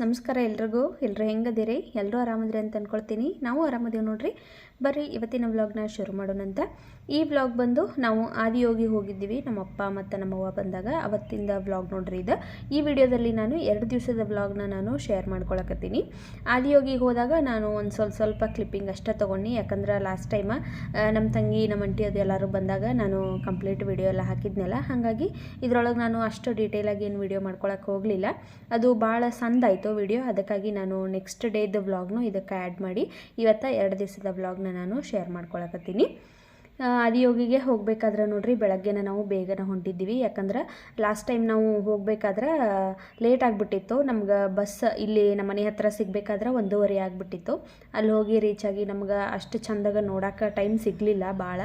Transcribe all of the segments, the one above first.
ನಮಸ್ಕಾರ ಎಲ್ರಿಗೂ. ಎಲ್ಲರೂ ಹೆಂಗದಿರಿ? ಎಲ್ಲರೂ ಆರಾಮದ್ರಿ ಅಂತ ಅಂದ್ಕೊಳ್ತೀನಿ ನಾವು ಆರಾಮದೀವಿ ನೋಡ್ರಿ. ಬರ್ರಿ, ಇವತ್ತಿನ ವ್ಲಾಗ್ನ ಶುರು ಮಾಡೋಣಂತ. ಈ ವ್ಲಾಗ್ ಬಂದು ನಾವು ಆದಿಯೋಗಿ ಹೋಗಿದ್ದೀವಿ. ನಮ್ಮ ಅಪ್ಪ ಮತ್ತು ನಮ್ಮವ್ವ ಬಂದಾಗ ಅವತ್ತಿಂದ ವ್ಲಾಗ್ ನೋಡ್ರಿ ಇದು. ಈ ವಿಡಿಯೋದಲ್ಲಿ ನಾನು ಎರಡು ದಿವಸದ ವ್ಲಾಗ್ನ ನಾನು ಶೇರ್ ಮಾಡ್ಕೊಳಕತ್ತೀನಿ. ಆದಿಯೋಗಿಗೆ ಹೋದಾಗ ನಾನು ಒಂದು ಸ್ವಲ್ಪ ಸ್ವಲ್ಪ ಕ್ಲಿಪ್ಪಿಂಗ್ ಅಷ್ಟೇ ತೊಗೊಂಡು, ಯಾಕಂದ್ರೆ ಲಾಸ್ಟ್ ಟೈಮ ನಮ್ಮ ತಂಗಿ ನಮ್ಮ ಅಂಟಿ ಅದು ಎಲ್ಲರೂ ಬಂದಾಗ ನಾನು ಕಂಪ್ಲೀಟ್ ವಿಡಿಯೋ ಎಲ್ಲ ಹಾಕಿದ್ನಲ್ಲ, ಹಾಗಾಗಿ ಇದರೊಳಗೆ ನಾನು ಅಷ್ಟು ಡೀಟೇಲಾಗಿ ಏನು ವಿಡಿಯೋ ಮಾಡ್ಕೊಳಕ್ಕೆ ಹೋಗಲಿಲ್ಲ. ಅದು ಭಾಳ ಸಂದಾಯಿತು ವಿಡಿಯೋ ಅದಕ್ಕಾಗಿ ನಾನು ನೆಕ್ಸ್ಟ್ ಡೇದ ವ್ಲಾಗ್ನು ಇದಕ್ಕೆ ಆ್ಯಡ್ ಮಾಡಿ ಇವತ್ತು ಎರಡು ದಿವಸದ ವ್ಲಾಗ್ನ ನಾನು ಶೇರ್ ಮಾಡ್ಕೊಳಕತ್ತೀನಿ. ಆದಿಯೋಗಿಗೆ ಹೋಗಬೇಕಾದ್ರೆ ನೋಡ್ರಿ ಬೆಳಗ್ಗೆನ ನಾವು ಬೇಗನೆ ಹೊಂಟಿದ್ದೀವಿ. ಯಾಕಂದ್ರೆ ಲಾಸ್ಟ್ ಟೈಮ್ ನಾವು ಹೋಗಬೇಕಾದ್ರೆ ಲೇಟ್ ಆಗಿಬಿಟ್ಟಿತ್ತು. ನಮ್ಗೆ ಬಸ್ ಇಲ್ಲಿ ನಮ್ಮ ಮನೆ ಹತ್ರ ಸಿಗಬೇಕಾದ್ರೆ ಒಂದೂವರೆ ಆಗಿಬಿಟ್ಟಿತ್ತು. ಅಲ್ಲಿ ಹೋಗಿ ರೀಚ್ ಆಗಿ ನಮ್ಗೆ ಅಷ್ಟು ಚಂದಾಗ ನೋಡೋಕೆ ಟೈಮ್ ಸಿಗಲಿಲ್ಲ ಭಾಳ.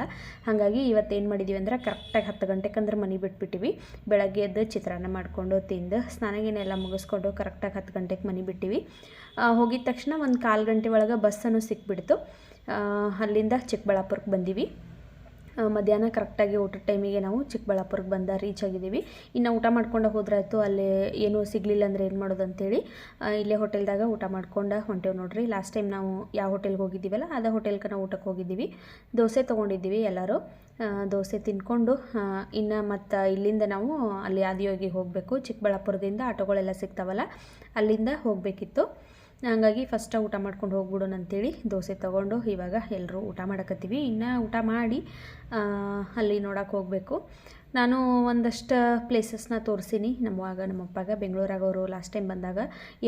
ಹಾಗಾಗಿ ಇವತ್ತೇನು ಮಾಡಿದ್ದೀವಿ ಅಂದ್ರೆ ಕರೆಕ್ಟಾಗಿ ಹತ್ತು ಗಂಟೆಗೆ ಅಂದ್ರೆ ಮನೆ ಬಿಟ್ಬಿಟ್ಟಿವಿ. ಬೆಳಗ್ಗೆ ಎದ್ದು ಚಿತ್ರಾನ್ನ ಮಾಡಿಕೊಂಡು ತಿಂದು ಸ್ನಾನಗಿನೆಲ್ಲ ಮುಗಿಸ್ಕೊಂಡು ಕರೆಕ್ಟಾಗಿ ಹತ್ತು ಗಂಟೆಗೆ ಮನೆ ಬಿಟ್ಟಿವಿ. ಹೋಗಿದ ತಕ್ಷಣ ಒಂದು ಕಾಲು ಗಂಟೆ ಒಳಗೆ ಬಸ್ಸನ್ನು ಸಿಕ್ಬಿಡ್ತು. ಅಲ್ಲಿಂದ ಚಿಕ್ಕಬಳ್ಳಾಪುರಕ್ಕೆ ಬಂದೀವಿ. ಮಧ್ಯಾಹ್ನ ಕರೆಕ್ಟಾಗಿ ಊಟದ ಟೈಮಿಗೆ ನಾವು ಚಿಕ್ಕಬಳ್ಳಾಪುರಕ್ಕೆ ಬಂದ ರೀಚ್ ಆಗಿದ್ದೀವಿ. ಇನ್ನು ಊಟ ಮಾಡ್ಕೊಂಡು ಹೋದ್ರಾಯ್ತು, ಅಲ್ಲಿ ಏನೂ ಸಿಗಲಿಲ್ಲ ಅಂದರೆ ಏನು ಮಾಡೋದು ಅಂತೇಳಿ ಇಲ್ಲೇ ಹೋಟೆಲ್ದಾಗ ಊಟ ಮಾಡ್ಕೊಂಡು ಹೊಂಟೇವು ನೋಡ್ರಿ. ಲಾಸ್ಟ್ ಟೈಮ್ ನಾವು ಯಾವ ಹೋಟೆಲ್ಗೆ ಹೋಗಿದ್ದೀವಲ್ಲ, ಅದೇ ಹೋಟೆಲ್ಗೆ ನಾವು ಊಟಕ್ಕೆ ಹೋಗಿದ್ದೀವಿ. ದೋಸೆ ತೊಗೊಂಡಿದ್ದೀವಿ ಎಲ್ಲರೂ. ದೋಸೆ ತಿನ್ಕೊಂಡು ಇನ್ನು ಮತ್ತು ಇಲ್ಲಿಂದ ನಾವು ಅಲ್ಲಿ ಆದಿಯೋಗಿ ಹೋಗಬೇಕು. ಚಿಕ್ಕಬಳ್ಳಾಪುರದಿಂದ ಆಟೋಗಳೆಲ್ಲ ಸಿಗ್ತಾವಲ್ಲ, ಅಲ್ಲಿಂದ ಹೋಗಬೇಕಿತ್ತು. ಹಾಗಾಗಿ ಫಸ್ಟ ಊಟ ಮಾಡ್ಕೊಂಡು ಹೋಗ್ಬಿಡೋಣ ಅಂತೇಳಿ ದೋಸೆ ತೊಗೊಂಡು ಇವಾಗ ಎಲ್ಲರೂ ಊಟ ಮಾಡಕತ್ತೀವಿ. ಇನ್ನು ಊಟ ಮಾಡಿ ಅಲ್ಲಿ ನೋಡೋಕೆ ಹೋಗಬೇಕು. ನಾನು ಒಂದಷ್ಟು ಪ್ಲೇಸಸ್ನ ತೋರಿಸೀನಿ. ನಮ್ಮವಾಗ ನಮ್ಮಪ್ಪಾಗ ಬೆಂಗಳೂರಾಗ ಅವರು ಲಾಸ್ಟ್ ಟೈಮ್ ಬಂದಾಗ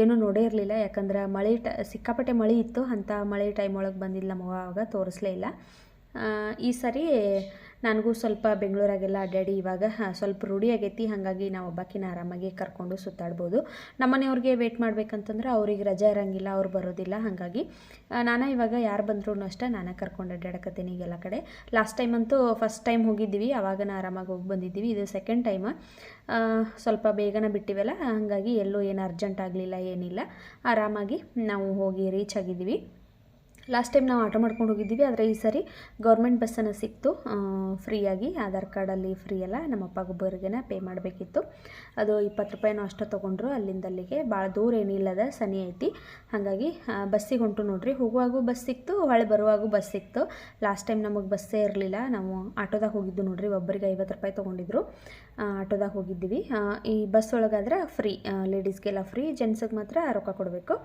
ಏನೂ ನೋಡೇ ಇರಲಿಲ್ಲ. ಯಾಕಂದ್ರೆ ಮಳೆ ಟ, ಸಿಕ್ಕಾಪಟ್ಟೆ ಮಳೆ ಇತ್ತು. ಅಂಥ ಮಳೆ ಟೈಮ್ ಒಳಗೆ ಬಂದಿಲ್ಲ ನಮ್ಮವಾಗ ತೋರಿಸ್ಲೇ ಇಲ್ಲ. ಈ ಸರಿ ನನಗೂ ಸ್ವಲ್ಪ ಬೆಂಗಳೂರಾಗೆಲ್ಲ ಅಡ್ಡಾಡಿ ಇವಾಗ ಸ್ವಲ್ಪ ರೂಢಿ ಆಗೈತಿ. ಹಾಗಾಗಿ ನಾವು ಒಬ್ಬಾಕಿನ ಆರಾಮಾಗಿ ಕರ್ಕೊಂಡು ಸುತ್ತಾಡ್ಬೋದು. ನಮ್ಮನೆಯವ್ರಿಗೆ ವೇಟ್ ಮಾಡಬೇಕಂತಂದ್ರೆ ಅವ್ರಿಗೆ ರಜಾ ಇರೋಂಗಿಲ್ಲ, ಅವ್ರು ಬರೋದಿಲ್ಲ. ಹಾಗಾಗಿ ನಾನು ಇವಾಗ ಯಾರು ಬಂದ್ರೂ ಅಷ್ಟೇ ನಾನೇ ಕರ್ಕೊಂಡು ಅಡ್ಡಾಡಕತ್ತೀನಿ ಈಗೆಲ್ಲ ಕಡೆ. ಲಾಸ್ಟ್ ಟೈಮ್ ಅಂತೂ ಫಸ್ಟ್ ಟೈಮ್ ಹೋಗಿದ್ದೀವಿ ಅವಾಗನ ಆರಾಮಾಗಿ ಹೋಗಿ ಬಂದಿದ್ದೀವಿ. ಇದು ಸೆಕೆಂಡ್ ಟೈಮ ಸ್ವಲ್ಪ ಬೇಗನೆ ಬಿಟ್ಟಿವಲ್ಲ, ಹಾಗಾಗಿ ಎಲ್ಲೂ ಏನು ಅರ್ಜೆಂಟ್ ಆಗಲಿಲ್ಲ, ಏನಿಲ್ಲ. ಆರಾಮಾಗಿ ನಾವು ಹೋಗಿ ರೀಚ್ ಆಗಿದ್ದೀವಿ. ಲಾಸ್ಟ್ ಟೈಮ್ ನಾವು ಆಟೋ ಮಾಡ್ಕೊಂಡು ಹೋಗಿದ್ದೀವಿ, ಆದರೆ ಈ ಸರಿ ಗೌರ್ಮೆಂಟ್ ಬಸ್ಸನ್ನು ಸಿಕ್ತು. ಫ್ರೀಯಾಗಿ ಆಧಾರ್ ಕಾರ್ಡಲ್ಲಿ ಫ್ರೀ ಅಲ್ಲ ನಮ್ಮ ಅಪ್ಪಗೊಬ್ಬರಿಗೆನ ಪೇ ಮಾಡಬೇಕಿತ್ತು. ಅದು ಇಪ್ಪತ್ತು ರೂಪಾಯಿನೂ ಅಷ್ಟೇ ತೊಗೊಂಡ್ರು. ಅಲ್ಲಿಂದ ಅಲ್ಲಿಗೆ ಭಾಳ ದೂರ ಏನಿಲ್ಲದ ಸನಿ ಐತಿ. ಹಾಗಾಗಿ ಬಸ್ಸಿಗೆ ಹೊಂಟು ನೋಡ್ರಿ. ಹೋಗುವಾಗೂ ಬಸ್ ಸಿಕ್ತು, ಹೊಳೆ ಬರುವಾಗೂ ಬಸ್ ಸಿಕ್ತು. ಲಾಸ್ಟ್ ಟೈಮ್ ನಮಗೆ ಬಸ್ಸೇ ಇರಲಿಲ್ಲ. ನಾವು ಆಟೋದಾಗ ಹೋಗಿದ್ದು ನೋಡ್ರಿ. ಒಬ್ಬರಿಗೆ ಐವತ್ತು ರೂಪಾಯಿ ತೊಗೊಂಡಿದ್ರು. ಆಟೋದಾಗ ಹೋಗಿದ್ದೀವಿ. ಈ ಬಸ್ ಒಳಗಾದ್ರೆ ಫ್ರೀ ಲೇಡೀಸ್ಗೆಲ್ಲ ಫ್ರೀ ಜೆಂಟ್ಸಿಗೆ ಮಾತ್ರ ರೊಕ್ಕ ಕೊಡಬೇಕು.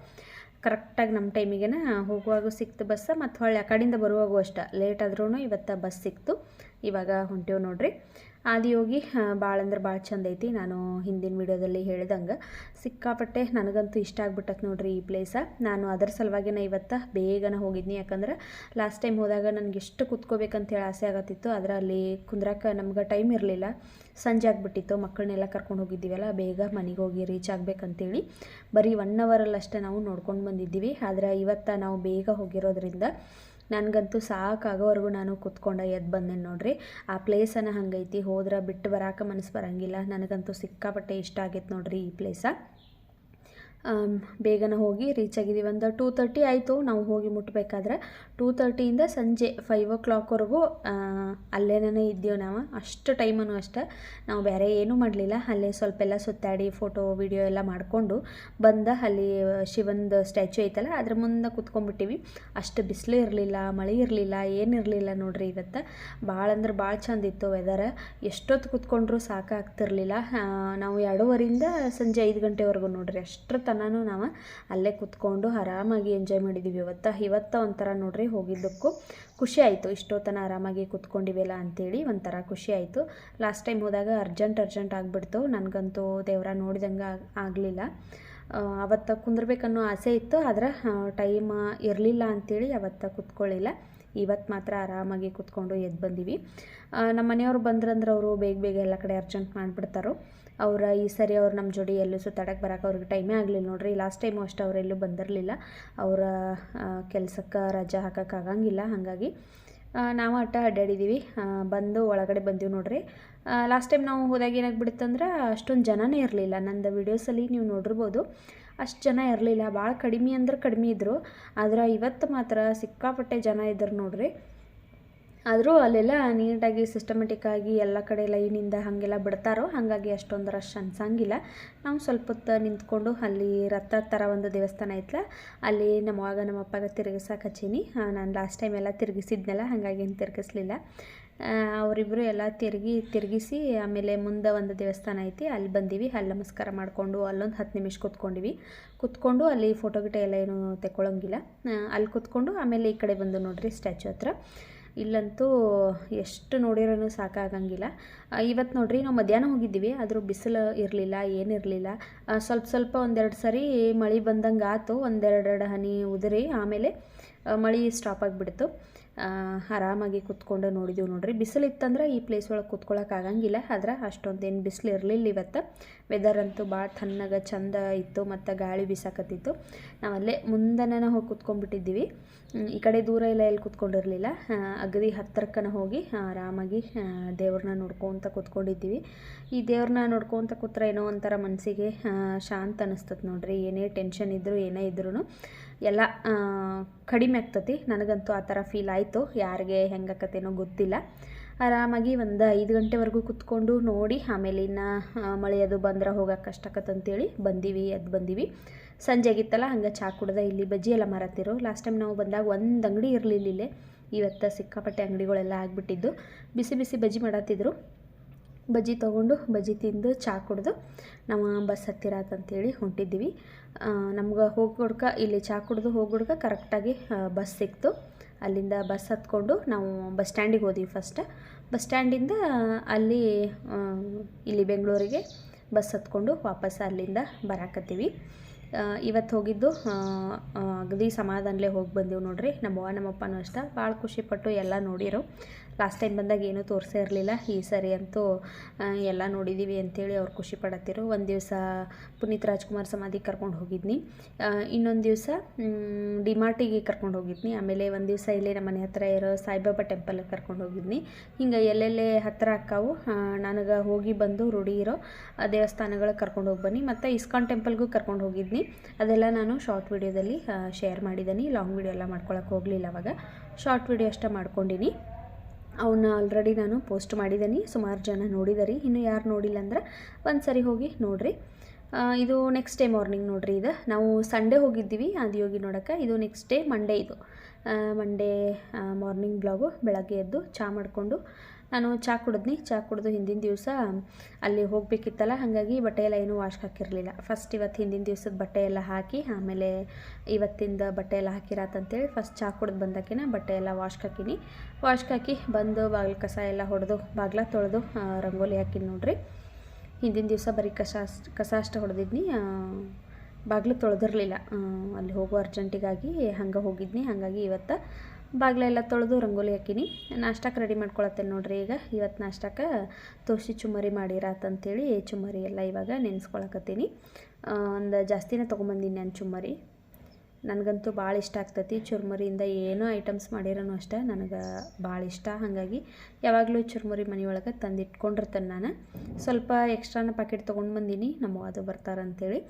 ಕರೆಕ್ಟಾಗಿ ನಮ್ಮ ಟೈಮಿಗೆನ ಹೋಗುವಾಗ ಸಿಕ್ತು ಬಸ್, ಮತ್ತು ಹೊಳ್ಳಿ ಆ ಕಡೆಯಿಂದ ಬರುವಾಗೂ ಅಷ್ಟೇ. ಲೇಟ್ ಆದ್ರೂ ಇವತ್ತು ಬಸ್ ಸಿಕ್ತು. ಇವಾಗ ಹೊಂಟೇವು ನೋಡ್ರಿ. ಆದಿಯೋಗಿ ಭಾಳ ಅಂದ್ರೆ ಭಾಳ ಚಂದ ಐತಿ. ನಾನು ಹಿಂದಿನ ವಿಡಿಯೋದಲ್ಲಿ ಹೇಳ್ದಂಗೆ ಸಿಕ್ಕಾಪಟ್ಟೆ ನನಗಂತೂ ಇಷ್ಟ ಆಗ್ಬಿಟ್ಟತ್ ನೋಡ್ರಿ ಈ ಪ್ಲೇಸ ನಾನು ಅದರ ಸಲುವಾಗಿನ ಇವತ್ತು ಬೇಗನೆ ಹೋಗಿದ್ನಿ. ಯಾಕಂದ್ರೆ ಲಾಸ್ಟ್ ಟೈಮ್ ಹೋದಾಗ ನನಗೆ ಎಷ್ಟು ಕುತ್ಕೋಬೇಕಂತ ಹೇಳಿ ಆಸೆ ಆಗತ್ತಿತ್ತು. ಆದರೆ ಅಲ್ಲಿ ಕುಂದ್ರಕ್ಕೆ ನಮ್ಗೆ ಟೈಮ್ ಇರಲಿಲ್ಲ. ಸಂಜೆ ಆಗಿಬಿಟ್ಟಿತ್ತು, ಮಕ್ಕಳನ್ನೆಲ್ಲ ಕರ್ಕೊಂಡು ಹೋಗಿದ್ದೀವಲ್ಲ, ಬೇಗ ಮನೆಗೆ ಹೋಗಿ ರೀಚ್ ಆಗಬೇಕಂತೇಳಿ. ಬರೀ ಒನ್ ಅವರಲ್ಲಷ್ಟೇ ನಾವು ನೋಡ್ಕೊಂಡು ಬಂದಿದ್ದೀವಿ. ಆದರೆ ಇವತ್ತು ನಾವು ಬೇಗ ಹೋಗಿರೋದ್ರಿಂದ ನನಗಂತೂ ಸಾಕಾಗೋವರೆಗೂ ನಾನು ಕೂತ್ಕೊಂಡು ಎದ್ದು ಬಂದೆ ನೋಡ್ರಿ. ಆ ಪ್ಲೇಸನ್ನು ಹಂಗೈತಿ, ಹೋದ್ರೆ ಬಿಟ್ಟು ಬರಾಕ ಮನಸ್ಸು ಬರಂಗಿಲ್ಲ. ನನಗಂತೂ ಸಿಕ್ಕಾಪಟ್ಟೆ ಇಷ್ಟ ಆಗೈತೆ ನೋಡ್ರಿ ಈ ಪ್ಲೇಸ ಬೇಗನೆ ಹೋಗಿ ರೀಚ್ ಆಗಿದ್ದೀವಿ. ಒಂದು ಟೂ ತರ್ಟಿ ಆಯಿತು. ನಾವು ಹೋಗಿ ಮುಟ್ಟಬೇಕಾದ್ರೆ ಟೂ ತರ್ಟಿಯಿಂದ ಸಂಜೆ ಫೈವ್ ಓ ಕ್ಲಾಕ್ವರೆಗೂ ಅಲ್ಲೇನೇ ಇದ್ದೀವಿ ನಾವು. ಅಷ್ಟು ಟೈಮನ್ನು ಅಷ್ಟೇ. ನಾವು ಬೇರೆ ಏನೂ ಮಾಡಲಿಲ್ಲ. ಅಲ್ಲೇ ಸ್ವಲ್ಪ ಎಲ್ಲ ಸುತ್ತಾಡಿ ಫೋಟೋ ವಿಡಿಯೋ ಎಲ್ಲ ಮಾಡಿಕೊಂಡು ಬಂದ ಅಲ್ಲಿ ಶಿವಂದು ಸ್ಟ್ಯಾಚು ಐತಲ್ಲ, ಅದ್ರ ಮುಂದೆ ಕುತ್ಕೊಂಡ್ಬಿಟ್ಟಿವಿ. ಅಷ್ಟು ಬಿಸಿಲು ಇರಲಿಲ್ಲ, ಮಳೆ ಇರಲಿಲ್ಲ ಏನಿರಲಿಲ್ಲ ನೋಡ್ರಿ ಇವತ್ತು. ಭಾಳ ಅಂದ್ರೆ ಭಾಳ ಚಂದ ಇತ್ತು ವೆದರ್ ಎಷ್ಟೊತ್ತು ಕುತ್ಕೊಂಡ್ರು ಸಾಕಾಗ್ತಿರ್ಲಿಲ್ಲ. ನಾವು ಎರಡೂವರೆಯಿಂದ ಸಂಜೆ ಐದು ಗಂಟೆವರೆಗೂ ನೋಡ್ರಿ. ಅಷ್ಟರ ತನೂ ನಾವು ಅಲ್ಲೇ ಕುತ್ಕೊಂಡು ಆರಾಮಾಗಿ ಎಂಜಾಯ್ ಮಾಡಿದ್ದೀವಿ ಇವತ್ತು ಇವತ್ತು ಒಂಥರ ನೋಡ್ರಿ ಹೋಗಿದ್ದಕ್ಕೂ ಖುಷಿ ಆಯಿತು. ಇಷ್ಟೊತ್ತನ ಆರಾಮಾಗಿ ಕುತ್ಕೊಂಡಿವೆಲ್ಲ ಅಂತೇಳಿ ಒಂಥರ ಖುಷಿ ಆಯಿತು. ಲಾಸ್ಟ್ ಟೈಮ್ ಹೋದಾಗ ಅರ್ಜೆಂಟ್ ಅರ್ಜೆಂಟ್ ಆಗಿಬಿಡ್ತು. ನನಗಂತೂ ದೇವರ ನೋಡಿದಂಗೆ ಆಗಲಿಲ್ಲ. ಅವತ್ತು ಕುಂದ್ರಬೇಕನ್ನೋ ಆಸೆ ಇತ್ತು. ಆದ್ರೆ ಟೈಮ್ ಇರಲಿಲ್ಲ ಅಂಥೇಳಿ ಅವತ್ತು ಕುತ್ಕೊಳ್ಳಿಲ್ಲ ಇವತ್ತು ಮಾತ್ರ ಆರಾಮಾಗಿ ಕುತ್ಕೊಂಡು ಎದ್ದು ಬಂದೀವಿ. ನಮ್ಮ ಮನೆಯವರು ಬಂದ್ರಂದ್ರೆ ಅವರು ಬೇಗ ಬೇಗ ಎಲ್ಲ ಕಡೆ ಅರ್ಜೆಂಟ್ ಮಾಡಿಬಿಡ್ತಾರೋ. ಅವ್ರ ಈ ಸರಿ ಅವ್ರು ನಮ್ಮ ಜೋಡಿ ಎಲ್ಲೂ ಸುತ್ತಾಡಕ್ಕೆ ಬರೋಕೆ ಅವ್ರಿಗೆ ಟೈಮೇ ಆಗಲಿಲ್ಲ ನೋಡ್ರಿ. ಲಾಸ್ಟ್ ಟೈಮು ಅಷ್ಟು ಅವರೆಲ್ಲೂ ಬಂದಿರಲಿಲ್ಲ. ಅವರ ಕೆಲಸಕ್ಕೆ ರಜೆ ಹಾಕಕ್ಕೆ ಆಗಂಗಿಲ್ಲ. ಹಾಗಾಗಿ ನಾವು ಅಟ್ಟ ಅಡ್ಡಾಡಿದ್ದೀವಿ ಬಂದು ಒಳಗಡೆ ಬಂದೀವಿ ನೋಡ್ರಿ. ಲಾಸ್ಟ್ ಟೈಮ್ ನಾವು ಹೋದಾಗ ಏನಾಗ್ಬಿಡುತ್ತಂದ್ರೆ ಅಷ್ಟೊಂದು ಜನನೇ ಇರಲಿಲ್ಲ. ನಂದು ವೀಡಿಯೋಸಲ್ಲಿ ನೀವು ನೋಡಿರ್ಬೋದು ಅಷ್ಟು ಜನ ಇರಲಿಲ್ಲ. ಭಾಳ ಕಡಿಮೆ ಅಂದ್ರೆ ಕಡಿಮೆ ಇದ್ದರು ಆದ್ರೆ ಇವತ್ತು ಮಾತ್ರ ಸಿಕ್ಕಾಪಟ್ಟೆ ಜನ ಇದ್ದರು ನೋಡ್ರಿ. ಆದರೂ ಅಲ್ಲೆಲ್ಲ ನೀಟಾಗಿ ಸಿಸ್ಟಮೆಟಿಕ್ಕಾಗಿ ಎಲ್ಲ ಕಡೆ ಲೈನಿಂದ ಹಾಗೆಲ್ಲ ಬಿಡ್ತಾರೋ, ಹಾಗಾಗಿ ಅಷ್ಟೊಂದು ರಶ್ ಅನ್ಸಂಗಿಲ್ಲ. ನಾವು ಸ್ವಲ್ಪ ಹೊತ್ತು ನಿಂತ್ಕೊಂಡು ಅಲ್ಲಿ ರಥ ಥರ ಒಂದು ದೇವಸ್ಥಾನ ಐತ್ಲ, ಅಲ್ಲಿ ನಮ್ಮವಾಗ ನಮ್ಮ ಅಪ್ಪಗೆ ತಿರುಗಿಸಕ್ಕೆ ಹಚ್ಚೀನಿ ನಾನು ಲಾಸ್ಟ್ ಟೈಮ್ ಎಲ್ಲ ತಿರುಗಿಸಿದ್ನಲ್ಲ, ಹಾಗಾಗಿ ಏನು ತಿರುಗಿಸ್ಲಿಲ್ಲ. ಅವರಿಬ್ಬರು ಎಲ್ಲ ತಿರುಗಿ, ತಿರುಗಿಸಿ ಆಮೇಲೆ ಮುಂದೆ ಒಂದು ದೇವಸ್ಥಾನ ಐತಿ, ಅಲ್ಲಿ ಬಂದೀವಿ, ಅಲ್ಲಿ ನಮಸ್ಕಾರ ಮಾಡಿಕೊಂಡು ಅಲ್ಲೊಂದು ಹತ್ತು ನಿಮಿಷ ಕೂತ್ಕೊಂಡಿವಿ. ಕೂತ್ಕೊಂಡು ಅಲ್ಲಿ ಫೋಟೋ ಗಿಟ ಎಲ್ಲ ಏನು ತೆಕ್ಕೊಳ್ಳೋಂಗಿಲ್ಲ ಅಲ್ಲಿ ಕೂತ್ಕೊಂಡು ಆಮೇಲೆ ಈ ಕಡೆ ಬಂದು ನೋಡಿರಿ ಸ್ಟ್ಯಾಚು ಹತ್ರ. ಇಲ್ಲಂತೂ ಎಷ್ಟು ನೋಡಿರೋನು ಸಾಕಾಗಂಗಿಲ್ಲ. ಇವತ್ತು ನೋಡ್ರಿ ನಾವು ಮಧ್ಯಾಹ್ನ ಹೋಗಿದ್ದೀವಿ. ಆದರೂ ಬಿಸಿಲು ಇರಲಿಲ್ಲ ಏನಿರಲಿಲ್ಲ ಸ್ವಲ್ಪ ಸ್ವಲ್ಪ ಒಂದೆರಡು ಸರಿ ಮಳೆ ಬಂದಂಗೆ ಆಯ್ತು ಒಂದೆರಡೆರಡು ಹನಿ ಉದುರಿ ಆಮೇಲೆ ಮಳೆ ಸ್ಟಾಪ್ ಆಗಿಬಿಡ್ತು. ಆರಾಮಾಗಿ ಕೂತ್ಕೊಂಡು ನೋಡಿದ್ದೀವಿ ನೋಡ್ರಿ. ಬಿಸಿಲಿತ್ತಂದ್ರೆ ಈ ಪ್ಲೇಸ್ ಒಳಗೆ ಕೂತ್ಕೊಳ್ಳೋಕೆ ಆಗಂಗಿಲ್ಲ. ಆದ್ರೆ ಅಷ್ಟೊಂದೇನು ಬಿಸಿಲು ಇರಲಿಲ್ಲ ಇವತ್ತು. ವೆದರ್ ಅಂತೂ ಭಾಳ ತಣ್ಣಗೆ ಚಂದ ಇತ್ತು ಮತ್ತು ಗಾಳಿ ಬೀಸಾಕತ್ತಿತ್ತು. ನಾವು ಅಲ್ಲೇ ಮುಂದನ ಹೋಗಿ ಕೂತ್ಕೊಂಡ್ಬಿಟ್ಟಿದ್ದೀವಿ. ಈ ಕಡೆ ದೂರ ಇಲ್ಲ ಎಲ್ಲಿ ಕೂತ್ಕೊಂಡಿರಲಿಲ್ಲ. ಅಗದಿ ಹತ್ತಿರಕ್ಕನ ಹೋಗಿ ಆರಾಮಾಗಿ ದೇವ್ರನ್ನ ನೋಡ್ಕೊತ ಕೂತ್ಕೊಂಡಿದ್ದೀವಿ. ಈ ದೇವ್ರನ್ನ ನೋಡ್ಕೊತ ಕೂತ್ರೆ ಏನೋ ಒಂಥರ ಮನಸ್ಸಿಗೆ ಶಾಂತ ಅನ್ನಿಸ್ತದೆ ನೋಡ್ರಿ. ಏನೇ ಟೆನ್ಷನ್ ಇದ್ದರೂ ಏನೇ ಇದ್ರೂ ಎಲ್ಲ ಕಡಿಮೆ ಆಗ್ತತಿ. ನನಗಂತೂ ಆ ಥರ ಫೀಲ್ ಆಯಿತು. ಯಾರಿಗೆ ಹೆಂಗಾಕತ್ತೇನೋ ಗೊತ್ತಿಲ್ಲ. ಆರಾಮಾಗಿ ಒಂದು ಐದು ಗಂಟೆವರೆಗೂ ಕುತ್ಕೊಂಡು ನೋಡಿ, ಆಮೇಲೆ ಇನ್ನು ಮಳೆ ಅದು ಬಂದ್ರೆ ಹೋಗಕ್ಕೆ ಕಷ್ಟ ಅಂತೇಳಿ ಬಂದೀವಿ ಅದು ಬಂದೀವಿ. ಸಂಜೆ ಆಗಿತ್ತಲ್ಲ, ಹಂಗೆ ಚಾ ಕುಡ್ದೆ ಇಲ್ಲಿ ಬಜ್ಜಿ ಎಲ್ಲ ಮಾರತ್ತಿರು. ಲಾಸ್ಟ್ ಟೈಮ್ ನಾವು ಬಂದಾಗ ಒಂದು ಅಂಗಡಿ ಇರಲಿಲ್ಲ ಇಲ್ಲೇ. ಇವತ್ತು ಸಿಕ್ಕಾಪಟ್ಟೆ ಅಂಗಡಿಗಳೆಲ್ಲ ಆಗಿಬಿಟ್ಟಿದ್ದು. ಬಿಸಿ ಬಿಸಿ ಬಜ್ಜಿ ಮಾಡತ್ತಿದ್ರು. ಬಜ್ಜಿ ತೊಗೊಂಡು ಬಜ್ಜಿ ತಿಂದು ಚಾ ಕುಡಿದು ನಾವು ಬಸ್ ಹತ್ತಿರ ಹತ್ತಿರಾತಂತೇಳಿ ಹೊಂಟಿದ್ದೀವಿ. ನಮ್ಗೆ ಹೋಗೋಡ್ಕ ಇಲ್ಲಿ ಚಾ ಕುಡ್ದು ಹುಡ್ಕ ಕರೆಕ್ಟಾಗಿ ಬಸ್ ಸಿಕ್ತು. ಅಲ್ಲಿಂದ ಬಸ್ ಹತ್ಕೊಂಡು ನಾವು ಬಸ್ ಸ್ಟ್ಯಾಂಡಿಗೆ ಹೋದ್ವಿ ಫಸ್ಟ್ ಬಸ್ ಸ್ಟ್ಯಾಂಡಿಂದ ಅಲ್ಲಿ ಇಲ್ಲಿ ಬೆಂಗಳೂರಿಗೆ ಬಸ್ ಹತ್ಕೊಂಡು ವಾಪಸ್ ಅಲ್ಲಿಂದ ಬರಾಕತ್ತೀವಿ. ಇವತ್ತು ಹೋಗಿದ್ದು ಅಗದಿ ಸಮಾಧಾನಲೇ ಹೋಗಿ ಬಂದೆವು ನೋಡ್ರಿ. ನಮ್ಮವ್ವ ನಮ್ಮಪ್ಪನೂ ಅಷ್ಟೇ. ಭಾಳ ಖುಷಿಪಟ್ಟು ಎಲ್ಲ ನೋಡಿರು. ಲಾಸ್ಟ್ ಟೈಮ್ ಬಂದಾಗ ಏನೂ ತೋರಿಸೇ ಇರಲಿಲ್ಲ. ಈ ಸರಿ ಅಂತೂ ಎಲ್ಲ ನೋಡಿದ್ದೀವಿ ಅಂತೇಳಿ ಅವ್ರು ಖುಷಿ ಪಡತ್ತಿರು. ಒಂದು ದಿವಸ ಪುನೀತ್ ರಾಜ್ಕುಮಾರ್ ಸಮಾಧಿ ಕರ್ಕೊಂಡು ಹೋಗಿದ್ನಿ. ಇನ್ನೊಂದು ದಿವಸ ಡಿಮಾರ್ಟಿಗೆ ಕರ್ಕೊಂಡು ಹೋಗಿದ್ನಿ. ಆಮೇಲೆ ಒಂದು ದಿವಸ ಇಲ್ಲೇ ನಮ್ಮ ಮನೆ ಹತ್ರ ಇರೋ ಸಾಯಿಬಾಬಾ ಟೆಂಪಲ್ಗೆ ಕರ್ಕೊಂಡು ಹೋಗಿದ್ನಿ. ಹಿಂಗೆ ಎಲ್ಲೆಲ್ಲೇ ಹತ್ತಿರ ಅಕ್ಕಾವು ನನಗೆ ಹೋಗಿ ಬಂದು ರೂಢಿ ಇರೋ ದೇವಸ್ಥಾನಗಳಿಗೆ ಕರ್ಕೊಂಡು ಹೋಗಿ ಬನ್ನಿ. ಮತ್ತು ಇಸ್ಕಾನ್ ಟೆಂಪಲ್ಗೂ ಕರ್ಕೊಂಡು ಹೋಗಿದ್ನಿ. ಅದೆಲ್ಲ ನಾನು ಶಾರ್ಟ್ ವಿಡಿಯೋದಲ್ಲಿ ಶೇರ್ ಮಾಡಿದ್ದೀನಿ ಲಾಂಗ್ ವಿಡಿಯೋ ಎಲ್ಲ ಮಾಡ್ಕೊಳಕ್ಕೆ ಹೋಗಲಿಲ್ಲ ಅವಾಗ. ಶಾರ್ಟ್ ವಿಡಿಯೋ ಅಷ್ಟೇ ಮಾಡ್ಕೊಂಡಿನಿ. ಅವನ್ನ ಆಲ್ರೆಡಿ ನಾನು ಪೋಸ್ಟ್ ಮಾಡಿದ್ದೀನಿ. ಸುಮಾರು ಜನ ನೋಡಿದಾರೆ. ಇನ್ನು ಯಾರು ನೋಡಿಲ್ಲ ಅಂದ್ರೆ ಒಂದು ಸರಿ ಹೋಗಿ ನೋಡಿರಿ. ಇದು ನೆಕ್ಸ್ಟ್ ಡೇ ಮಾರ್ನಿಂಗ್ ನೋಡ್ರಿ ಇದು. ನಾವು ಸಂಡೇ ಹೋಗಿದ್ದೀವಿ. ಆದಿಯೋಗಿ ನೋಡೋಕ್ಕೆ ಇದು ನೆಕ್ಸ್ಟ್ ಡೇ ಮಂಡೇ ಇದು. ಮಂಡೇ ಮಾರ್ನಿಂಗ್ ಬ್ಲಾಗು ಬೆಳಗ್ಗೆ ಎದ್ದು ಚಹಾ ಮಾಡಿಕೊಂಡು ನಾನು ಚಾ ಕುಡಿದ್ನಿ. ಚಾ ಕುಡಿದು ಹಿಂದಿನ ದಿವಸ ಅಲ್ಲಿ ಹೋಗಬೇಕಿತ್ತಲ್ಲ, ಹಾಗಾಗಿ ಬಟ್ಟೆ ಎಲ್ಲ ಏನೂ ವಾಶ್ ಹಾಕಿರಲಿಲ್ಲ. ಫಸ್ಟ್ ಇವತ್ತು ಹಿಂದಿನ ದಿವಸದ ಬಟ್ಟೆ ಎಲ್ಲ ಹಾಕಿ, ಆಮೇಲೆ ಇವತ್ತಿಂದ ಬಟ್ಟೆ ಎಲ್ಲ ಹಾಕಿರಾತಂತೇಳಿ ಫಸ್ಟ್ ಚಾ ಕುಡ್ದು ಬಂದಕ್ಕಿನ ಬಟ್ಟೆ ಎಲ್ಲ ವಾಶ್ ಹಾಕಿನಿ. ವಾಶ್ ಹಾಕಿ ಬಂದು ಬಾಗಿಲು ಕಸ ಎಲ್ಲ ಹೊಡೆದು, ಬಾಗ್ಲ ತೊಳೆದು ರಂಗೋಲಿ ಹಾಕಿನಿ ನೋಡ್ರಿ. ಹಿಂದಿನ ದಿವಸ ಬರೀ ಕಸ ಕಸ ಅಷ್ಟು ಹೊಡೆದಿದ್ನಿ. ಬಾಗಿಲು ತೊಳೆದಿರಲಿಲ್ಲ. ಅಲ್ಲಿ ಹೋಗೋ ಅರ್ಜೆಂಟಿಗಾಗಿ ಹಂಗೆ ಹೋಗಿದ್ನಿ. ಹಾಗಾಗಿ ಇವತ್ತು ಬಾಗಿಲೆಲ್ಲ ತೊಳೆದು ರಂಗೋಲಿ ಹಾಕಿನಿ. ನಾಷ್ಟಕ್ಕೆ ರೆಡಿ ಮಾಡ್ಕೊಳತ್ತೇನೆ ನೋಡಿರಿ ಈಗ. ಇವತ್ತು ನಾಷ್ಟಕ್ಕೆ ತೋಸಿ ಚುಮ್ಮರಿ ಮಾಡಿರಾತಂತೇಳಿ ಚುಮ್ಮರಿ ಎಲ್ಲ ಇವಾಗ ನೆನೆಸ್ಕೊಳಕತ್ತೀನಿ. ಒಂದು ಜಾಸ್ತಿನೇ ತೊಗೊಂಬಂದೀನಿ ನಾನು ಚುಮ್ಮರಿ. ನನಗಂತೂ ಭಾಳ ಇಷ್ಟ ಆಗ್ತೈತಿ. ಚುರ್ಮುರಿಯಿಂದ ಏನೋ ಐಟಮ್ಸ್ ಮಾಡಿರೋನು ಅಷ್ಟೇ. ನನಗೆ ಭಾಳ ಇಷ್ಟ. ಹಾಗಾಗಿ ಯಾವಾಗಲೂ ಚುರ್ಮುರಿ ಮನೆಯೊಳಗೆ ತಂದಿಟ್ಕೊಂಡಿರ್ತೇನೆ ನಾನು. ಸ್ವಲ್ಪ ಎಕ್ಸ್ಟ್ರಾನ ಪ್ಯಾಕೆಟ್ ತೊಗೊಂಡು ಬಂದೀನಿ ನಮ್ಮ ಅದು ಬರ್ತಾರಂತೇಳಿ.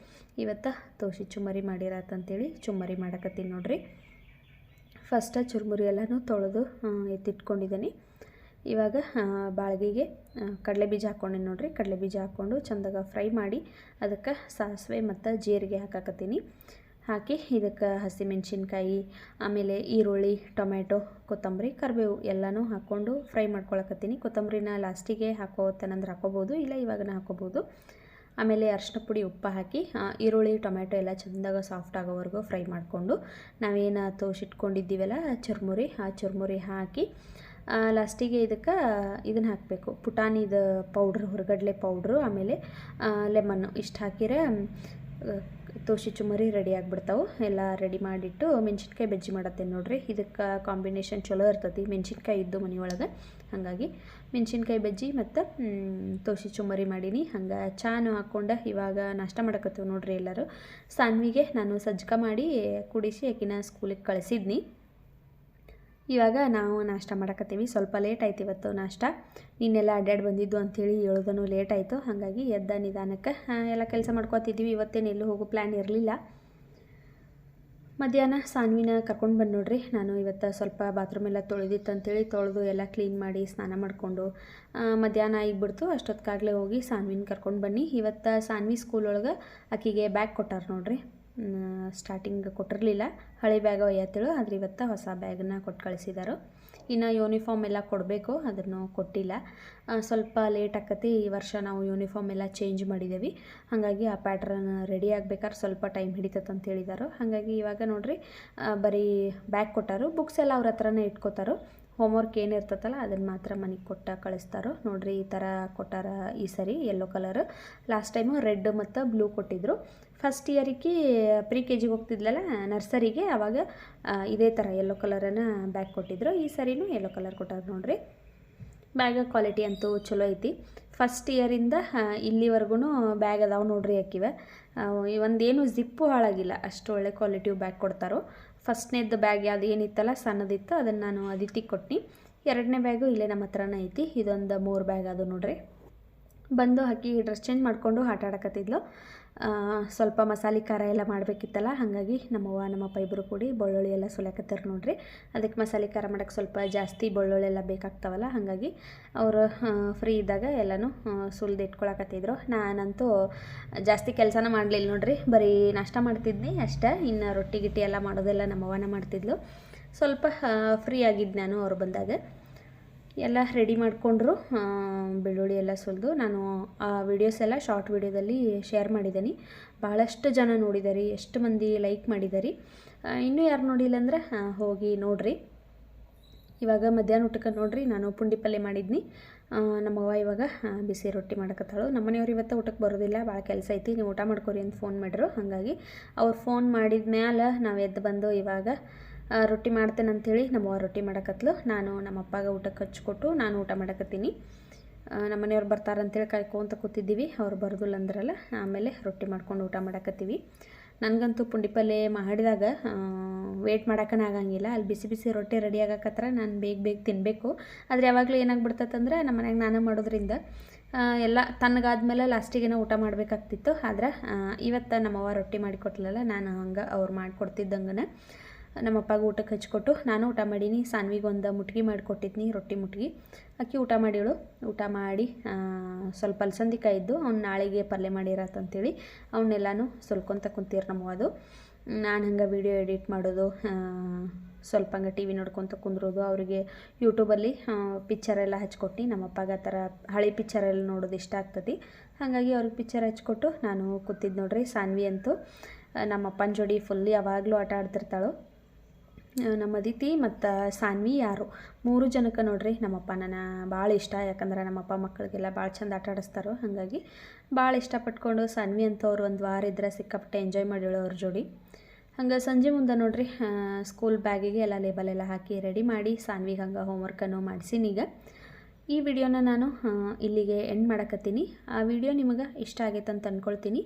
ಇವತ್ತು ತೋಸಿ ಚುಮ್ಮರಿ ಮಾಡಿರತ್ತಂತೇಳಿ ಚುಮ್ಮರಿ ಮಾಡಕತ್ತೀನಿ ನೋಡ್ರಿ. ಫಸ್ಟ್ ಚುರುಮುರಿ ಎಲ್ಲನೂ ತೊಳೆದು ಎತ್ತಿಟ್ಕೊಂಡಿದ್ದೀನಿ. ಇವಾಗ ಬಾಳ್ಗಿಗೆ ಕಡಲೆ ಬೀಜ ಹಾಕ್ಕೊಂಡೀನಿ ನೋಡಿರಿ. ಕಡಲೆ ಬೀಜ ಹಾಕ್ಕೊಂಡು ಚಂದಾಗ ಫ್ರೈ ಮಾಡಿ ಅದಕ್ಕೆ ಸಾಸಿವೆ ಮತ್ತು ಜೀರಿಗೆ ಹಾಕಾಕತ್ತೀನಿ. ಹಾಕಿ ಇದಕ್ಕೆ ಹಸಿಮೆಣ್ಸಿನ್ಕಾಯಿ, ಆಮೇಲೆ ಈರುಳ್ಳಿ ಟೊಮೆಟೊ ಕೊತ್ತಂಬರಿ, ಕರಿಬೇವು ಎಲ್ಲನೂ ಹಾಕ್ಕೊಂಡು ಫ್ರೈ ಮಾಡ್ಕೊಳಕತ್ತೀನಿ. ಕೊತ್ತಂಬರಿನ ಲಾಸ್ಟಿಗೆ ಹಾಕೋತನಂದ್ರೆ ಹಾಕೋಬೋದು, ಇಲ್ಲ ಇವಾಗ ಹಾಕೋಬೋದು. ಆಮೇಲೆ ಅರಿಶಿನ ಪುಡಿ ಉಪ್ಪು ಹಾಕಿ ಈರುಳ್ಳಿ ಟೊಮೆಟೊ ಎಲ್ಲ ಚೆಂದಾಗ ಸಾಫ್ಟ್ ಆಗೋವರೆಗೂ ಫ್ರೈ ಮಾಡಿಕೊಂಡು ನಾವೇನು ತೋಸಿಟ್ಕೊಂಡಿದ್ದೀವಲ್ಲ ಚುರ್ಮುರಿ ಆ ಚುರ್ಮುರಿ ಹಾಕಿ ಲಾಸ್ಟಿಗೆ ಇದಕ್ಕೆ ಇದನ್ನು ಹಾಕಬೇಕು. ಪುಟಾಣಿದು ಪೌಡ್ರ್ ಹೊರಗಡಲೆ ಪೌಡ್ರು ಆಮೇಲೆ ಲೆಮನ್ನು ಇಷ್ಟು ಹಾಕಿರೆ ಆ, ತೋಸಿ ಚುಮರಿ ರೆಡಿ ಆಗಿಬಿಡ್ತಾವೆ. ಎಲ್ಲ ರೆಡಿ ಮಾಡಿಟ್ಟು ಮೆಣಸಿನ್ಕಾಯಿ ಬಜ್ಜಿ ಮಾಡತ್ತೇನೆ ನೋಡ್ರಿ. ಇದಕ್ಕೆ ಕಾಂಬಿನೇಷನ್ ಚಲೋ ಇರ್ತೈತಿ. ಮೆಣಸಿನ್ಕಾಯಿ ಇದ್ದು ಮನೆಯೊಳಗೆ. ಹಾಗಾಗಿ ಮೆಣಸಿನ್ಕಾಯಿ ಬಜ್ಜಿ ಮತ್ತು ತೋಸಿ ಚುಮರಿ ಮಾಡೀನಿ. ಹಂಗೆ ಚಾನು ಹಾಕ್ಕೊಂಡು ಇವಾಗ ನಾಷ್ಟ ಮಾಡಕತ್ತೀವಿ ನೋಡ್ರಿ ಎಲ್ಲರೂ. ಸಾನ್ವಿಗೆ ನಾನು ಸಜ್ಜಕ ಮಾಡಿ ಕುಡಿಸಿ ಆಕಿನ ಸ್ಕೂಲಿಗೆ ಕಳಿಸಿದ್ನಿ. ಇವಾಗ ನಾವು ನಾಷ್ಟ ಮಾಡಕತ್ತೀವಿ. ಸ್ವಲ್ಪ ಲೇಟ್ ಆಯ್ತು ಇವತ್ತು ನಾಷ್ಟ. ನೀನೆಲ್ಲ ಅಡ್ಡಾಡಿ ಬಂದಿದ್ದು ಅಂಥೇಳಿ ಹೇಳೋದನ್ನು ಲೇಟ್ ಆಯಿತು. ಹಾಗಾಗಿ ಎದ್ದ ನಿಧಾನಕ್ಕೆ ಎಲ್ಲ ಕೆಲಸ ಮಾಡ್ಕೊತಿದ್ವಿ. ಇವತ್ತೇನು ಎಲ್ಲೂ ಹೋಗೋ ಪ್ಲ್ಯಾನ್ ಇರಲಿಲ್ಲ. ಮಧ್ಯಾಹ್ನ ಸಾನ್ವಿನ ಕರ್ಕೊಂಡು ಬಂದು ನೋಡ್ರಿ. ನಾನು ಇವತ್ತು ಸ್ವಲ್ಪ ಬಾತ್ರೂಮ್ ಎಲ್ಲ ತೊಳೆದಿತ್ತು ಅಂತೇಳಿ ತೊಳೆದು ಎಲ್ಲ ಕ್ಲೀನ್ ಮಾಡಿ ಸ್ನಾನ ಮಾಡಿಕೊಂಡು ಮಧ್ಯಾಹ್ನ ಆಗಿಬಿಡ್ತು ಅಷ್ಟೊತ್ತಿಗಾಗಲೇ ಹೋಗಿ ಸಾನ್ವಿನ ಕರ್ಕೊಂಡು ಬನ್ನಿ. ಇವತ್ತು ಸಾನ್ವಿ ಸ್ಕೂಲ್ ಒಳಗೆ ಆಕಿಗೆ ಬ್ಯಾಗ್ ಕೊಟ್ಟಾರ ನೋಡ್ರಿ. ಸ್ಟಾರ್ಟಿಂಗ್ ಕೊಟ್ಟಿರಲಿಲ್ಲ. ಹಳೆ ಬ್ಯಾಗ್ ಒಯ್ಯತ್ತೇಳು ಆದ್ರೆ ಇವತ್ತು ಹೊಸ ಬ್ಯಾಗನ್ನ ಕೊಟ್ಟು ಕಳಿಸಿದಾರು. ಇನ್ನು ಯೂನಿಫಾರ್ಮ್ ಎಲ್ಲ ಕೊಡಬೇಕು, ಅದನ್ನು ಕೊಟ್ಟಿಲ್ಲ. ಸ್ವಲ್ಪ ಲೇಟ್ ಆಕತಿ, ಈ ವರ್ಷ ನಾವು ಯೂನಿಫಾರ್ಮ್ ಎಲ್ಲ ಚೇಂಜ್ ಮಾಡಿದ್ದೇವೆ ಹಾಗಾಗಿ ಆ ಪ್ಯಾಟ್ರನ್ ರೆಡಿ ಆಗ್ಬೇಕಾದ್ರೆ ಸ್ವಲ್ಪ ಟೈಮ್ ಹಿಡಿತೈತೆ ಅಂತ ಹೇಳಿದಾರು. ಹಾಗಾಗಿ ಇವಾಗ ನೋಡಿರಿ ಬರೀ ಬ್ಯಾಗ್ ಕೊಟ್ಟಾರು. ಬುಕ್ಸ್ ಎಲ್ಲ ಅವ್ರ ಹತ್ರನೇ ಇಟ್ಕೋತಾರೋ. ಹೋಮ್ವರ್ಕ್ ಏನು ಇರ್ತೈತಲ್ಲ ಅದನ್ನು ಮಾತ್ರ ಮನೆಗೆ ಕೊಟ್ಟ ಕಳಿಸ್ತಾರೋ. ನೋಡ್ರಿ ಈ ಥರ ಕೊಟ್ಟಾರ ಈ ಸರಿ yellow colour last time red ಮತ್ತು ಬ್ಲೂ ಕೊಟ್ಟಿದ್ರು. ಫಸ್ಟ್ ಇಯರಿಗೆ ಪ್ರಿ ಕೆ ಜಿಗೆ ಹೋಗ್ತಿದ್ಲಲ್ಲ ನರ್ಸರಿಗೆ ಆವಾಗ ಇದೇ ಥರ ಯೆಲ್ಲೋ ಕಲರನ್ನು ಬ್ಯಾಗ್ ಕೊಟ್ಟಿದ್ರು. ಈ ಸರಿನೂ ಯೆಲ್ಲೋ ಕಲರ್ ಕೊಟ್ಟಾರ ನೋಡ್ರಿ. ಬ್ಯಾಗ ಕ್ವಾಲಿಟಿ ಅಂತೂ ಚಲೋ ಐತಿ. ಫಸ್ಟ್ ಇಯರಿಂದ ಇಲ್ಲಿವರೆಗೂ ಬ್ಯಾಗ್ ಅದಾವೆ ನೋಡ್ರಿ ಹಾಕಿವೆ ಒಂದೇನು ಜಿಪ್ಪು ಹಾಳಾಗಿಲ್ಲ. ಅಷ್ಟು ಒಳ್ಳೆ ಕ್ವಾಲಿಟಿ ಬ್ಯಾಗ್ ಕೊಡ್ತಾರೋ. ಫಸ್ಟ್ನೇದು ಬ್ಯಾಗ್ ಯಾವುದು ಏನಿತ್ತಲ್ಲ ಸಣ್ಣದಿತ್ತು, ಅದನ್ನು ನಾನು ಅದಿತಿ ಕೊಟ್ಟು ಎರಡನೇ ಬ್ಯಾಗು ಇಲ್ಲೇ ನಮ್ಮ ಹತ್ರನೇ ಐತಿ, ಇದೊಂದು ಮೂರು ಬ್ಯಾಗ್ ಅದು ನೋಡ್ರಿ. ಬಂದು ಹಾಕಿ ಡ್ರೆಸ್ ಚೇಂಜ್ ಮಾಡಿಕೊಂಡು ಆಟ ಆಡಕತ್ತಿದ್ಲು. ಸ್ವಲ್ಪ ಮಸಾಲೆ ಖಾರ ಎಲ್ಲ ಮಾಡಬೇಕಿತ್ತಲ್ಲ, ಹಾಗಾಗಿ ನಮ್ಮವ್ವ ನಮ್ಮಪ್ಪ ಇಬ್ಬರು ಕೂಡಿ ಬೆಳ್ಳುಳ್ಳಿ ಎಲ್ಲ ಸುಲಕತ್ತಾರೆ ನೋಡ್ರಿ. ಅದಕ್ಕೆ ಮಸಾಲೆ ಖಾರ ಮಾಡೋಕ್ಕೆ ಸ್ವಲ್ಪ ಜಾಸ್ತಿ ಬೆಳ್ಳುಳ್ಳಿ ಎಲ್ಲ ಬೇಕಾಗ್ತಾವಲ್ಲ, ಹಾಗಾಗಿ ಅವರು ಫ್ರೀ ಇದ್ದಾಗ ಎಲ್ಲನೂ ಸುಲ್ದು ಇಟ್ಕೊಳಕತ್ತಿದ್ರು. ನಾನಂತೂ ಜಾಸ್ತಿ ಕೆಲಸನ ಮಾಡಲಿಲ್ಲ ನೋಡ್ರಿ, ಬರೀ ನಾಷ್ಟ ಮಾಡ್ತಿದ್ನಿ ಅಷ್ಟೇ, ಇನ್ನು ರೊಟ್ಟಿ ಗಿಟ್ಟಿ ಎಲ್ಲ ಮಾಡೋದೆಲ್ಲ ನಮ್ಮವ್ವನ ಮಾಡ್ತಿದ್ಲು. ಸ್ವಲ್ಪ ಫ್ರೀ ಆಗಿದ್ದು ನಾನು ಅವ್ರು ಬಂದಾಗ. ಎಲ್ಲ ರೆಡಿ ಮಾಡಿಕೊಂಡ್ರು. ಬೆಳ್ಳುಳ್ಳಿ ಎಲ್ಲ ಸುಲಿದು ನಾನು ಆ ವಿಡಿಯೋಸ್ ಎಲ್ಲ ಶಾರ್ಟ್ ವಿಡಿಯೋದಲ್ಲಿ ಶೇರ್ ಮಾಡಿದ್ದೀನಿ. ಭಾಳಷ್ಟು ಜನ ನೋಡಿದಾರೆ, ಎಷ್ಟು ಮಂದಿ ಲೈಕ್ ಮಾಡಿದ್ದಾರೆ ಇನ್ನೂ ಯಾರು ನೋಡಿಲ್ಲ ಅಂದ್ರೆ ಹೋಗಿ ನೋಡ್ರಿ. ಇವಾಗ ಮಧ್ಯಾಹ್ನ ಊಟಕ್ಕೆ ನೋಡ್ರಿ, ನಾನು ಪುಂಡಿ ಪಲ್ಯ ಮಾಡಿದ್ನಿ. ನಮ್ಮವ್ವ ಇವಾಗ ಬಿಸಿ ರೊಟ್ಟಿ ಮಾಡಕತ್ತಾಳು. ನಮ್ಮನೆಯವ್ರು ಇವತ್ತು ಊಟಕ್ಕೆ ಬರೋದಿಲ್ಲ, ಭಾಳ ಕೆಲಸ ಐತಿ, ನೀವು ಊಟ ಮಾಡ್ಕೊರಿ ಅಂತ ಫೋನ್ ಮಾಡಿದ್ರು. ಹಾಗಾಗಿ ಅವ್ರು ಫೋನ್ ಮಾಡಿದ ಮ್ಯಾಲ ನಾವು ಎದ್ದು ಬಂದು ಇವಾಗ ರೊಟ್ಟಿ ಮಾಡ್ತೇನೆ ಅಂಥೇಳಿ ನಮ್ಮವ್ವ ರೊಟ್ಟಿ ಮಾಡಕತ್ಲು. ನಾನು ನಮ್ಮ ಅಪ್ಪಗೆ ಊಟಕ್ಕೆ ಹಚ್ಕೊಟ್ಟು ನಾನು ಊಟ ಮಾಡಕತ್ತೀನಿ. ನಮ್ಮ ಮನೆಯವ್ರು ಬರ್ತಾರಂತೇಳಿ ಕಾಯ್ಕೊಂತ ಕೂತಿದ್ದೀವಿ. ಅವ್ರು ಬರೋದಿಲ್ಲ ಅಂದ್ರಲ್ಲ, ಆಮೇಲೆ ರೊಟ್ಟಿ ಮಾಡ್ಕೊಂಡು ಊಟ ಮಾಡಕತ್ತೀವಿ. ನನಗಂತೂ ಪುಂಡಿ ಪಲ್ಯ ಮಾಡಿದಾಗ ವೇಟ್ ಮಾಡೋಕ್ಕನ ಆಗಂಗಿಲ್ಲ. ಅಲ್ಲಿ ಬಿಸಿ ಬಿಸಿ ರೊಟ್ಟಿ ರೆಡಿ ಆಗಕತ್ರ ನಾನು ಬೇಗ ಬೇಗ ತಿನ್ನಬೇಕು ಆದರೆ ಯಾವಾಗಲೂ ಏನಾಗ್ಬಿಡ್ತಂದ್ರೆ ನಮ್ಮ ಮನ್ಯಾಗ ನಾನು ಮಾಡೋದ್ರಿಂದ ಎಲ್ಲ ತಣ್ಣಗಾದ್ಮೇಲೆ ಲಾಸ್ಟಿಗೇನೋ ಊಟ ಮಾಡಬೇಕಾಗ್ತಿತ್ತು. ಆದ್ರೆ ಇವತ್ತು ನಮ್ಮವ್ವ ರೊಟ್ಟಿ ಮಾಡಿಕೊಟ್ಲಲ್ಲ, ನಾನು ಹಂಗೆ ಅವ್ರು ಮಾಡಿಕೊಡ್ತಿದ್ದಂಗನ. ನಮ್ಮ ಅಪ್ಪಗೆ ಊಟಕ್ಕೆ ಹಚ್ಕೊಟ್ಟು ನಾನು ಊಟ ಮಾಡೀನಿ. ಸಾನ್ವಿಗೆ ಒಂದು ಮುಟ್ಗಿ ಮಾಡಿಕೊಟ್ಟಿದ್ನಿ, ರೊಟ್ಟಿ ಮುಟ್ಗಿ. ಅಕ್ಕಿ ಊಟ ಮಾಡಿಳು ಊಟ ಮಾಡಿ ಸ್ವಲ್ಪ ಅಲಸಂದಿಕಾಯಿ ಇದ್ದು ಅವ್ನು ನಾಳೆಗೆ ಪಲ್ಯ ಮಾಡಿರತ್ತಂತೇಳಿ ಅವನ್ನೆಲ್ಲನೂ ಸ್ವಲ್ಕೊಂತ ಕುಂತೀರಿ ನಮ್ಮದು ನಾನು ಹಂಗೆ ವೀಡಿಯೋ ಎಡಿಟ್ ಮಾಡೋದು ಸ್ವಲ್ಪ ಹಂಗೆ ಟಿ ವಿ ನೋಡ್ಕೊತ ಕುಂದ್ರೋದು, ಅವರಿಗೆ ಯೂಟ್ಯೂಬಲ್ಲಿ ಪಿಕ್ಚರ್ ಎಲ್ಲ ಹಚ್ಕೊಟ್ಟು ನಮ್ಮ ಅಪ್ಪಗೆ ಆ ಥರ ಹಳೆ ಪಿಕ್ಚರ್ ಎಲ್ಲ ನೋಡೋದು ಇಷ್ಟ ಆಗ್ತತಿ ಹಾಗಾಗಿ ಅವ್ರಿಗೆ ಪಿಕ್ಚರ್ ಹಚ್ಕೊಟ್ಟು ನಾನು ಕೂತಿದ್ದು ನೋಡ್ರಿ, ಸಾನ್ವಿ ಅಂತೂ ನಮ್ಮಪ್ಪನ ಜೋಡಿ ಫುಲ್ ಯಾವಾಗಲೂ ಆಟ ಆಡ್ತಿರ್ತಾಳು. ನಮ್ಮ ಅದಿತಿ ಮತ್ತು ಸಾನ್ವಿ ಯಾರು? ಮೂರು ಜನಕ್ಕೆ ನೋಡ್ರಿ ನಮ್ಮಪ್ಪ ನನ್ನ ಭಾಳ ಇಷ್ಟ, ಯಾಕಂದ್ರೆ ನಮ್ಮಪ್ಪ ಮಕ್ಕಳಿಗೆಲ್ಲ ಭಾಳ ಚಂದ ಆಟ ಆಡಿಸ್ತಾರೆ, ಹಾಗಾಗಿ ಭಾಳ ಇಷ್ಟಪಟ್ಕೊಂಡು ಸಾನ್ವಿ ಅಂತವ್ರು ಒಂದು ವಾರ ಇದ್ರೆ ಸಿಕ್ಕಾಪಟ್ಟೆ ಎಂಜಾಯ್ ಮಾಡಿಳು ಅವ್ರ ಜೋಡಿ. ಹಂಗೆ ಸಂಜೆ ಮುಂದೆ ನೋಡ್ರಿ ಸ್ಕೂಲ್ ಬ್ಯಾಗಿಗೆ ಎಲ್ಲ ಲೇಬಲ್ ಎಲ್ಲ ಹಾಕಿ ರೆಡಿ ಮಾಡಿ ಸಾನ್ವಿಗೆ ಹಂಗೆ ಹೋಮ್ವರ್ಕನ್ನು ಮಾಡಿಸಿ ಈಗ ಈ ವಿಡಿಯೋನ ನಾನು ಇಲ್ಲಿಗೆ ಎಂಡ್ ಮಾಡಕತ್ತೀನಿ. ಆ ವಿಡಿಯೋ ನಿಮಗೆ ಇಷ್ಟ ಆಗೈತೆ ಅಂತ ಅಂದ್ಕೊಳ್ತೀನಿ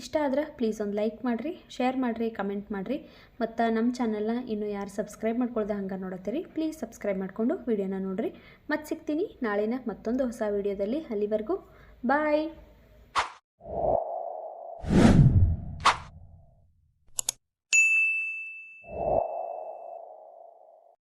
ಇಷ್ಟ ಆದ್ರೆ ಪ್ಲೀಸ್ ಒಂದು ಲೈಕ್ ಮಾಡಿರಿ ಶೇರ್ ಮಾಡಿರಿ ಕಮೆಂಟ್ ಮಾಡಿರಿ. ಮತ್ತು ನಮ್ಮ ಚಾನಲ್ನ ಇನ್ನೂ ಯಾರು ಸಬ್ಸ್ಕ್ರೈಬ್ ಮಾಡ್ಕೊಳ್ದೆ ಹಂಗೆ ನೋಡತ್ತೀರಿ ಪ್ಲೀಸ್ ಸಬ್ಸ್ಕ್ರೈಬ್ ಮಾಡಿಕೊಂಡು ವಿಡಿಯೋನ ನೋಡಿರಿ. ಮತ್ತೆ ಸಿಗ್ತೀನಿ ನಾಳೆನ ಮತ್ತೊಂದು ಹೊಸ ವಿಡಿಯೋದಲ್ಲಿ. ಅಲ್ಲಿವರೆಗೂ ಬಾಯ್